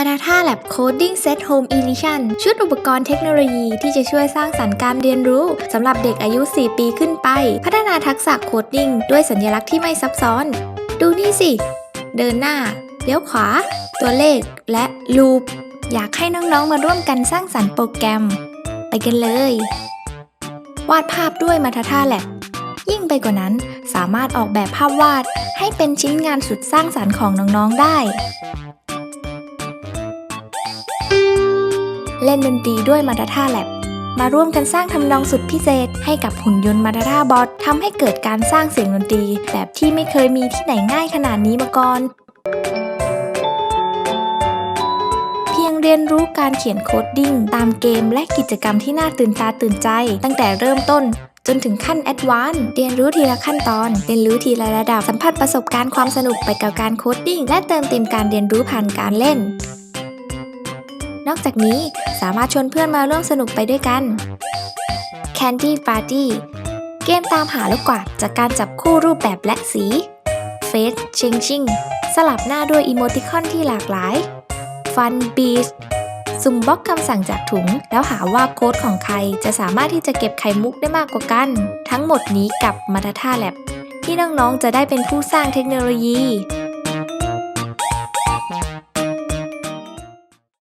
มาดาท่าแลบโคดดิ้งเซตโฮมอีดิชันชุดอุปกรณ์เทคโนโลยีที่จะช่วยสร้างสรรค์การเรียนรู้สำหรับเด็กอายุ 4 ปีขึ้นไป พัฒนาทักษะโคดดิ้งด้วยสัญลักษณ์ที่ไม่ซับซ้อน ดูนี่สิ เดินหน้า เลี้ยวขวา ตัวเลข และลูป อยากให้น้องๆมาร่วมกันสร้างสรรค์โปรแกรม ไปกันเลย วาดภาพด้วยมาทาท่าแลบยิ่งไปกว่านั้นสามารถออกแบบภาพวาดให้เป็นชิ้นงานสุดสร้างสรรค์ของน้องๆได้ เล่นดนตรีด้วยมาดาท่าแลบมาร่วมกันสร้างทำนองสุดพิเศษ ให้กับหุ่นยนต์มาดาท่าบอททำให้เกิดการสร้างเสียงดนตรี แบบที่ไม่เคยมีที่ไหนง่ายขนาดนี้มาก่อน เพียงเรียนรู้การเขียนโคดดิ้งตามเกมและกิจกรรมที่น่าตื่นตาตื่นใจ ตั้งแต่เริ่มต้นจนถึงขั้นแอดวานซ์เรียนรู้ทีละขั้นตอน เรียนรู้ทีละระดับ สัมผัสประสบการณ์ความสนุกไปกับการโคดดิ้ง และเติมเต็มการเรียนรู้ผ่านการเล่น นอกจากนี้สามารถชวนเพื่อนมาร่วมสนุกไปด้วยกัน Candy Party เกมตามหาลูกกวาดจากการจับคู่รูปแบบและสี Face Changing สลับหน้าด้วยอีโมติคอนที่หลากหลาย Fun Beast สุ่มบล็อกคำสั่งจากถุง แล้วหาว่าโค้ดของใครจะสามารถที่จะเก็บไข่มุกได้มากกว่ากัน ทั้งหมดนี้กับมา t า t า Lab ที่น้องๆจะได้เป็นผู้สร้างเทคโนโลยี